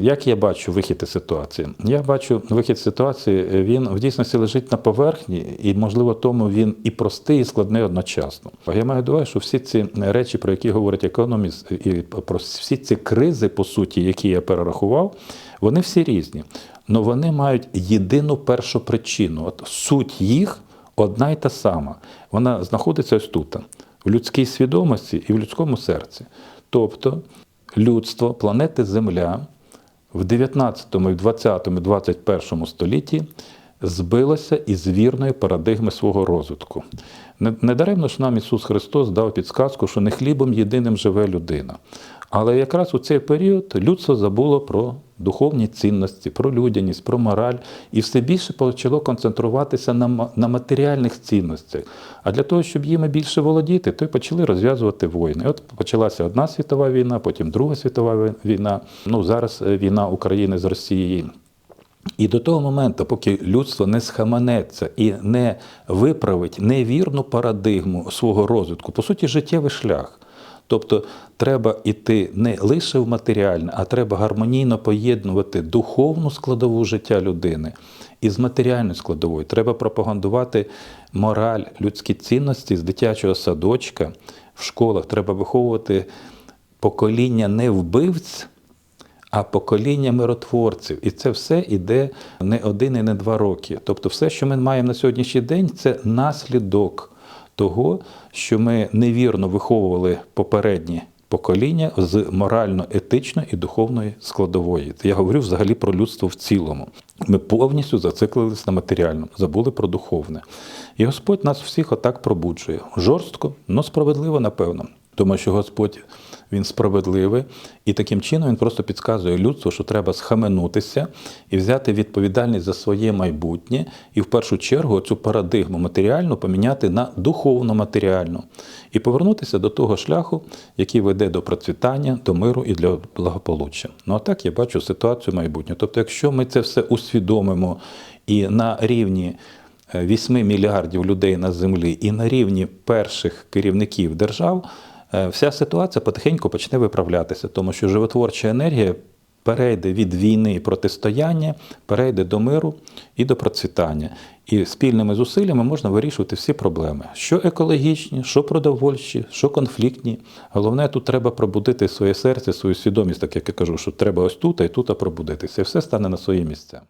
Як я бачу вихід із ситуації? Я бачу вихід з ситуації, він в дійсності лежить на поверхні, і, можливо, тому він і простий, і складний одночасно. Я маю до уваги, що всі ці речі, про які говорить економіст, і про всі ці кризи, по суті, які я перерахував, вони всі різні. але вони мають єдину першу причину. От суть їх одна й та сама. Вона знаходиться ось тут, в людській свідомості і в людському серці. Тобто людство, планети Земля в 19, і в 20, і 21 столітті збилося із вірної парадигми свого розвитку. Недаремно ж нам Ісус Христос дав підсказку, що не хлібом єдиним живе людина. Але якраз у цей період людство забуло про духовні цінності, про людяність, про мораль, і все більше почало концентруватися на, ма- на матеріальних цінностях. А для того, щоб їми більше володіти, то й почали розв'язувати війни. От почалася Одна світова війна, потім Друга світова війна. Ну зараз е, війна України з Росією. І до того моменту, поки людство не схаменеться і не виправить невірну парадигму свого розвитку, по суті, життєвий шлях. Тобто треба йти не лише в матеріальне, а треба гармонійно поєднувати духовну складову життя людини із матеріальною складовою. Треба пропагандувати мораль, людські цінності з дитячого садочка в школах. Треба виховувати покоління не вбивць, а покоління миротворців. І це все іде не один і не два роки. Тобто, все, що ми маємо на сьогоднішній день, це наслідок того, що ми невірно виховували попередні покоління з морально-етичної і духовної складової. Я говорю взагалі про людство в цілому. Ми повністю зациклились на матеріальному, забули про духовне. І Господь нас всіх отак пробуджує. Жорстко, але справедливо, напевно. Тому що Господь він справедливий, і таким чином він просто підказує людству, що треба схаменутися і взяти відповідальність за своє майбутнє, і в першу чергу цю парадигму матеріальну поміняти на духовно-матеріальну і повернутися до того шляху, який веде до процвітання, до миру і для благополуччя. Ну а так я бачу ситуацію майбутнього. Тобто, якщо ми це все усвідомимо і на рівні 8 мільярдів людей на землі, і на рівні перших керівників держав, е, вся ситуація потихеньку почне виправлятися, тому що животворча енергія перейде від війни і протистояння, перейде до миру і до процвітання. І спільними зусиллями можна вирішувати всі проблеми, що екологічні, що продовольчі, що конфліктні. Головне, тут треба пробудити своє серце, свою свідомість, так як я кажу, що треба ось тут, а й тут пробудитися. І все стане на свої місця.